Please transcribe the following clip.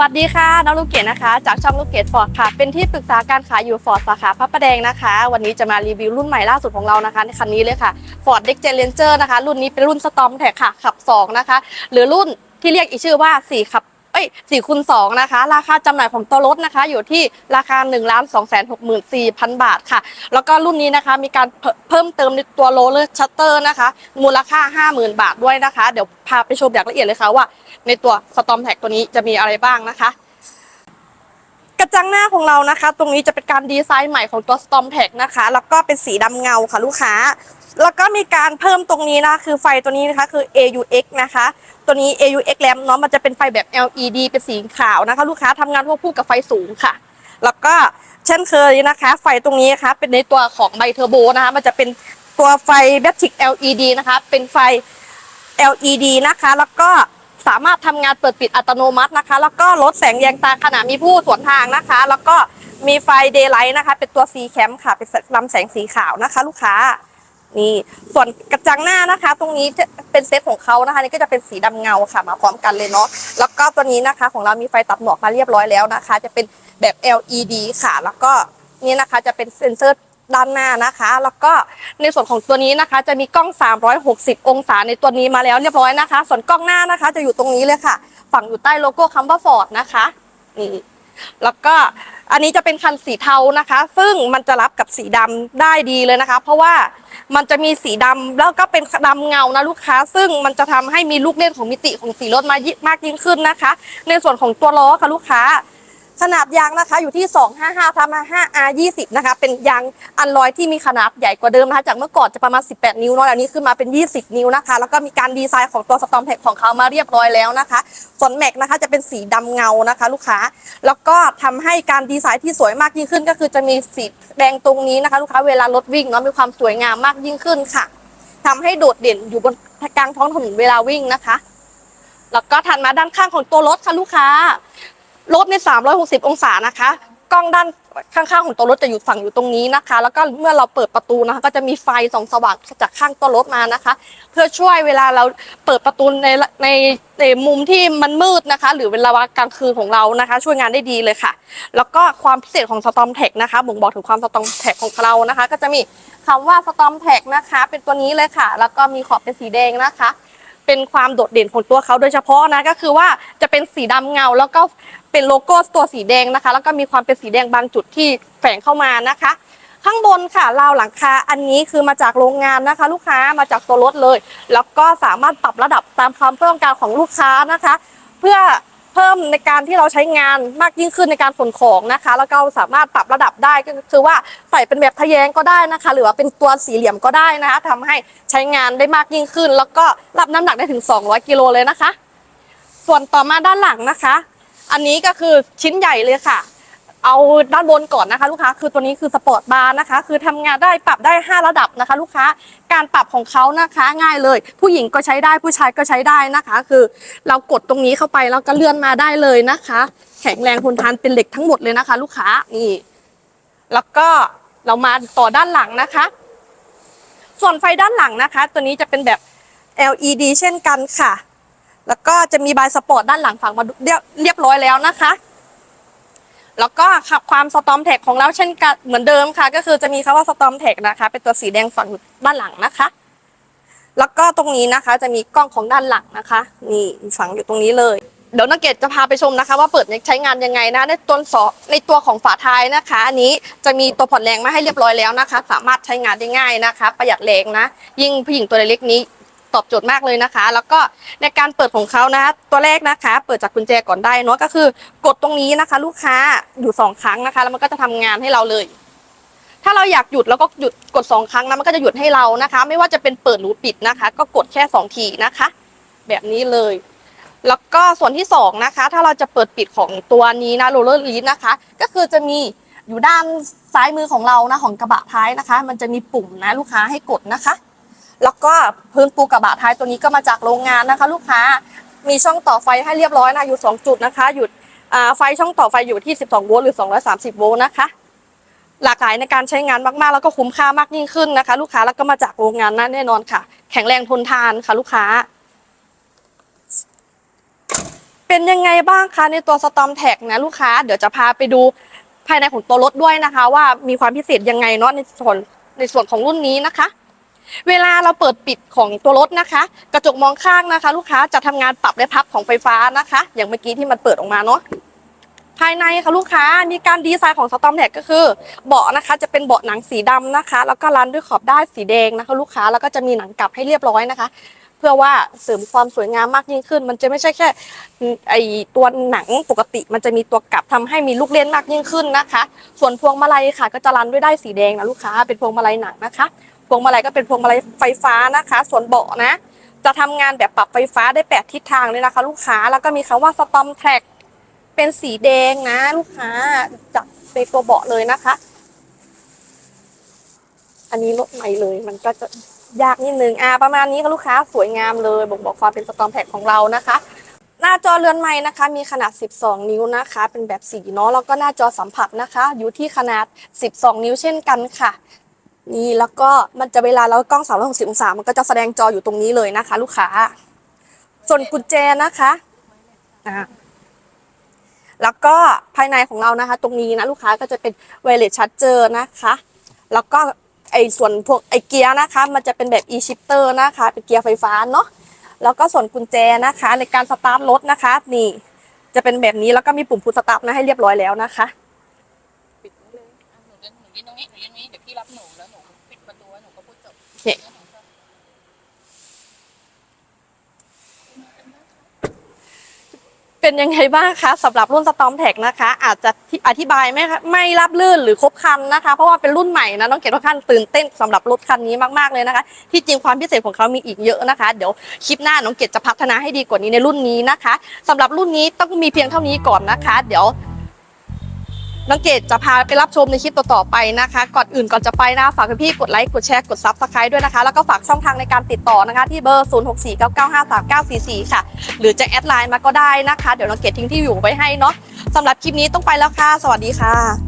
วัสดีค่ะ น้องลูกเกดนะคะ จากช่องลูกเกดฟอร์ดค่ะ เป็นที่ปรึกษาการขายอยู่ฟอร์ดสาขาพระประแดงนะคะ วันนี้จะมารีวิวรุ่นใหม่ล่าสุดของเรานะคะในคันนี้เลยค่ะ Ford Next Gen Ranger นะคะ รุ่นนี้เป็นรุ่นสตอมแท็กค่ะ ขับ 2 นะคะ หรือรุ่นที่เรียกอีกชื่อว่า 4 ขับ เอ้ย4คูณ2นะคะ ราคาจำหน่ายของตัวรถนะคะ อยู่ที่ราคา1 2 6 4 0 0 0บาทค่ะ แล้วก็รุ่นนี้นะคะมีการเพิ่มเติมในตัวโรลเลอร์ชัตเตอร์นะคะ มูลค่า 50,000 บาทด้วยนะคะ เดี๋ยวพาไปชมอย่างละเอียดเลยค่ะว่า ในตัว Storm Tech ตัวนี้จะมีอะไรบ้างนะคะกระจังหน้าของเรานะคะ ตรงนี้จะเป็นการดีไซน์ใหม่ของตัว Storm Tech นะคะ แล้วก็เป็นสีดำเงาค่ะลูกค้า แล้วก็มีการเพิ่มตรงนี้นะคะคือไฟตัวนี้นะคะคือ AUX นะคะ ตัวนี้ AUX แลมเนาะมันจะเป็นไฟแบบ LED เป็นสีขาวนะคะ ลูกค้าทำงานควบคู่กับไฟสูงค่ะ แล้วก็เช่นเคยนะคะ ไฟตรงนี้นะคะเป็นในตัวของไบเทอร์โบนะคะ มันจะเป็นตัวไฟแบตริก LED นะคะ เป็นไฟ LED นะคะ แล้วก็สามารถทำงานเปิดปิดอัตโนมัตินะคะ แล้วก็ลดแสงแยงตาขณะมีผู้สวนทางนะคะ แล้วก็มีไฟเดย์ไลท์นะคะ เป็นตัว C cam ค่ะเป็นลำแสงสีขาวนะคะ ลูกค้า นี่ส่วนกระจังหน้านะคะ ตรงนี้จะเป็นเซตของเขานะคะนี่ก็จะเป็นสีดำเงาค่ะมาพร้อมกันเลยเนาะแล้วก็ตัวนี้นะคะ ของเรามีไฟตัดหมอกมาเรียบร้อยแล้วนะคะ จะเป็นแบบ LED ค่ะ แล้วก็นี่นะคะจะเป็นเซ็นเซอร์ด้านหน้านะคะ แล้วก็ในส่วนของตัวนี้นะคะ จะมีกล้อง 360 องศาในตัวนี้มาแล้วเรียบร้อยนะคะ ส่วนกล้องหน้านะคะ จะอยู่ตรงนี้เลยค่ะ ฝั่งอยู่ใต้โลโก้คำว่า Ford นะคะนี่ แล้วก็อันนี้จะเป็นคันสีเทานะคะ ซึ่งมันจะรับกับสีดำได้ดีเลยนะคะ เพราะว่ามันจะมีสีดำแล้วก็เป็นดำเงานะลูกค้า ซึ่งมันจะทำให้มีลูกเล่นของมิติของสีรถมายิ่งมากยิ่งขึ้นนะคะ ในส่วนของตัวล้อค่ะลูกค้า ขนาดยางนะคะอยู่ที่ 255ทำมา5 R 20นะคะ เป็นยางอันลอยที่มีขนาดใหญ่กว่าเดิมนะคะ จากเมื่อก่อนจะประมาณ 18 นิ้วเนาะอันนี้ขึ้นมาเป็น 20 นิ้วนะคะ แล้วก็มีการดีไซน์ของตัวสตอมแพ็กของเขามาเรียบร้อยแล้วนะคะ ส่วนแม็กนะคะจะเป็นสีดำเงานะคะ ลูกค้า แล้วก็ทำให้การดีไซน์ที่สวยมากยิ่งขึ้น ก็คือจะมีสีแดงตรงนี้นะคะ ลูกค้าเวลารถวิ่งเนาะมีความสวยงามมากยิ่งขึ้นค่ะทำให้โดดเด่นอยู่บนกลางท้องถนนเวลาวิ่งนะคะ แล้วก็ถัดมาด้านข้างของตัวรถค่ะลูกค้า รถใน 360 องศานะคะ กล้องด้านข้างๆของตัวรถจะอยู่ฝั่งอยู่ตรงนี้นะคะ แล้วก็เมื่อเราเปิดประตูนะคะ ก็จะมีไฟส่องสว่างจากข้างตัวรถมานะคะ เพื่อช่วยเวลาเราเปิดประตูในในในมุมที่มันมืดนะคะ หรือเวลากลางคืนของเรานะคะ ช่วยงานได้ดีเลยค่ะ แล้วก็ความพิเศษของ Storm Tech นะคะบ่งบอกถึงความ Storm Tech ของเรานะคะ ก็จะมีคำว่า Storm Tech นะคะ เป็นตัวนี้เลยค่ะ แล้วก็มีขอบเป็นสีแดงนะคะ เป็นความโดดเด่นของตัวเขาโดยเฉพาะนะก็คือว่าจะเป็นสีดำเงา แล้วก็เป็นโลโก้ตัวสีแดงนะคะ แล้วก็มีความเป็นสีแดงบางจุดที่แฝงเข้ามานะคะ ข้างบนค่ะราวหลังคาอันนี้คือมาจากโรงงานนะคะ ลูกค้ามาจากตัวรถเลย แล้วก็สามารถปรับระดับตามความต้องการของลูกค้านะคะ เพื่อ เพิ่มในการที่เราใช้งานมากยิ่งขึ้นในการขนของนะคะ แล้วก็สามารถปรับระดับได้ก็คือว่าใส่เป็นแบบทะแยงก็ได้นะคะ หรือว่าเป็นตัวสี่เหลี่ยมก็ได้นะคะทำให้ใช้งานได้มากยิ่งขึ้น แล้วก็รับน้ำหนักได้ถึง 200 กิโลเลยนะคะ ส่วนต่อมาด้านหลังนะคะ อันนี้ก็คือชิ้นใหญ่เลยค่ะ เอาด้านบนก่อนนะคะลูกค้าคือตัวนี้คือสปอร์ตบาร์นะคะ คือทำงานได้ปรับได้ 5 ระดับนะคะ ลูกค้าการปรับของเขานะคะ ง่ายเลย ผู้หญิงก็ใช้ได้ผู้ชายก็ใช้ได้นะคะ คือเรากดตรงนี้เข้าไปแล้วก็เลื่อนมาได้เลยนะคะ แข็งแรงทนทานเป็นเหล็กทั้งหมดเลยนะคะ ลูกค้านี่ แล้วก็เรามาต่อด้านหลังนะคะ ส่วนไฟด้านหลังนะคะ ตัวนี้จะเป็นแบบ LED เช่นกันค่ะ แล้วก็จะมีบายสปอร์ตด้านหลังฝังมาเรียบร้อยแล้วนะคะ แล้วก็ขับความสตอมแท็กของเราเช่นกันเหมือนเดิมค่ะ ก็คือจะมีคำว่าสตอมแท็กนะคะ เป็นตัวสีแดงฝังอยู่ด้านหลังนะคะ แล้วก็ตรงนี้นะคะจะมีกล้องของด้านหลังนะคะ นี่ฝังอยู่ตรงนี้เลยเดี๋ยวนักเกตจะพาไปชมนะคะ ว่าเปิดใช้งานยังไงนะในตัวสอในตัวของฝาท้ายนะคะ อันนี้จะมีตัวผ่อนแรงมาให้เรียบร้อยแล้วนะคะ สามารถใช้งานได้ง่ายนะคะ ประหยัดแรงนะ ยิ่งผู้หญิงตัวเล็กนี้ ตอบโจทย์มากเลยนะคะ แล้วก็ในการเปิดของเขานะตัวแรกนะคะ เปิดจากกุญแจก่อนได้เนาะก็คือกดตรงนี้นะคะ ลูกค้าอยู่สองครั้งนะคะ แล้วมันก็จะทำงานให้เราเลย ถ้าเราอยากหยุดแล้วก็หยุดกดสองครั้งนะมันก็จะหยุดให้เรานะคะ ไม่ว่าจะเป็นเปิดหรือปิดนะคะ ก็กดแค่สองทีนะคะ แบบนี้เลยแล้วก็ส่วนที่สองนะคะ ถ้าเราจะเปิดปิดของตัวนี้นะโรลเลอร์ลีดนะคะ ก็คือจะมีอยู่ด้านซ้ายมือของเรานะของกระบะท้ายนะคะ มันจะมีปุ่มนะลูกค้าให้กดนะคะ แล้วก็พื้นปูกระบะท้ายตัวนี้ก็มาจากโรงงานนะคะ ลูกค้ามีช่องต่อไฟให้เรียบร้อยนะอยู่ 2 จุดนะคะหยุดไฟช่องต่อไฟอยู่ที่ 12 โวลต์หรือ 230 โวลต์นะคะ หลากหลายในการใช้งานมากๆ แล้วก็คุ้มค่ามากยิ่งขึ้นนะคะ ลูกค้าแล้วก็มาจากโรงงานนั่นแน่นอนค่ะ แข็งแรงทนทานค่ะลูกค้า เป็นยังไงบ้างคะในตัว Storm Tag นะลูกค้าเดี๋ยวจะพาไปดูภายในของตัวรถด้วยนะคะ ว่ามีความพิเศษยังไงเนาะในส่วนในส่วนของรุ่นนี้นะคะ เวลาเราเปิดปิดของตัวรถนะคะ กระจกมองข้างนะคะ ลูกค้าจะทำงานปรับและพับของไฟฟ้านะคะ อย่างเมื่อกี้ที่มันเปิดออกมาเนาะภายในค่ะลูกค้ามีการดีไซน์ของสตอมแท็กก็คือ เบาะนะคะจะเป็นเบาะหนังสีดำนะคะ แล้วก็รันด้วยขอบด้านสีแดงนะคะ ลูกค้าแล้วก็จะมีหนังกลับให้เรียบร้อยนะคะ เพื่อว่าเสริมความสวยงามมากยิ่งขึ้น มันจะไม่ใช่แค่ไอตัวหนังปกติ มันจะมีตัวกลับทำให้มีลูกเล่นมากยิ่งขึ้นนะคะ ส่วนพวงมาลัยค่ะ ก็จะรันด้วยด้ายสีแดงนะลูกค้าเป็นพวงมาลัยหนังนะคะ พวงมาลัยก็เป็นพวงมาลัยไฟฟ้านะคะ ส่วนเบาะนะ จะทำงานแบบปรับไฟฟ้าได้แปดทิศทางเลยนะคะ ลูกค้าแล้วก็มีคำว่า Storm Track เป็นสีแดงนะ ลูกค้าจากในตัวเบาะเลยนะคะ อันนี้รถใหม่เลย มันก็จะยากนิดนึงอ่าประมาณนี้ค่ะลูกค้าสวยงามเลยบ่งบอกความเป็น Storm Track ของเรานะคะหน้าจอเรือนใหม่นะคะ มีขนาด 12 นิ้วนะคะ เป็นแบบสีเนาะแล้วก็หน้าจอสัมผัสนะคะ อยู่ที่ขนาด 12 นิ้วเช่นกันค่ะ นี่แล้วก็มันจะเวลาเรากล้อง 360 องศา มันก็จะแสดงจออยู่ตรงนี้เลยนะคะ ลูกค้า ส่วนกุญแจนะคะอ่าแล้วก็ภายในของเรานะคะ ตรงนี้นะลูกค้าก็จะเป็นไวเลสชัดเจอนะคะ แล้วก็ไอส่วนพวกไอเกียร์นะคะ มันจะเป็นแบบ e-shifter นะคะ เป็นเกียร์ไฟฟ้าเนาะแล้วก็ส่วนกุญแจนะคะ ในการสตาร์ทรถนะคะ นี่ จะเป็นแบบนี้แล้วก็มีปุ่มพุชสตาร์ทนะให้เรียบร้อยแล้วนะคะ พูดจบโอเป็นยังไงบ้างคะสำหรับรุ่น Storm Tag นะคะ อาจจะอธิบายไม่ไม่รับลื่นหรือครบครันนะคะ เพราะว่าเป็นรุ่นใหม่นะน้องเกดค่อนข้างตื่นเต้นสำหรับรถคันนี้มากๆเลยนะคะ ที่จริงความพิเศษของเขามีอีกเยอะนะคะ เดี๋ยวคลิปหน้าน้องเกดจะพัฒนาให้ดีกว่านี้ในรุ่นนี้นะคะสำหรับรุ่นนี้ต้องมีเพียงเท่านี้ก่อนนะคะ เดี๋ยว น้องเกดจะพาไปรับชมในคลิปต่อๆไปนะคะ ก่อนอื่นก่อนจะไปนะฝากพี่ๆกดไลค์กดแชร์กดซับสไครต์ด้วยนะคะ แล้วก็ฝากช่องทางในการติดต่อนะคะ ที่เบอร์ 0649953944 ค่ะ หรือจะแอดไลน์มาก็ได้นะคะ เดี๋ยวน้องเกดทิ้งที่อยู่ไว้ให้เนาะสำหรับคลิปนี้ต้องไปแล้วค่ะ สวัสดีค่ะ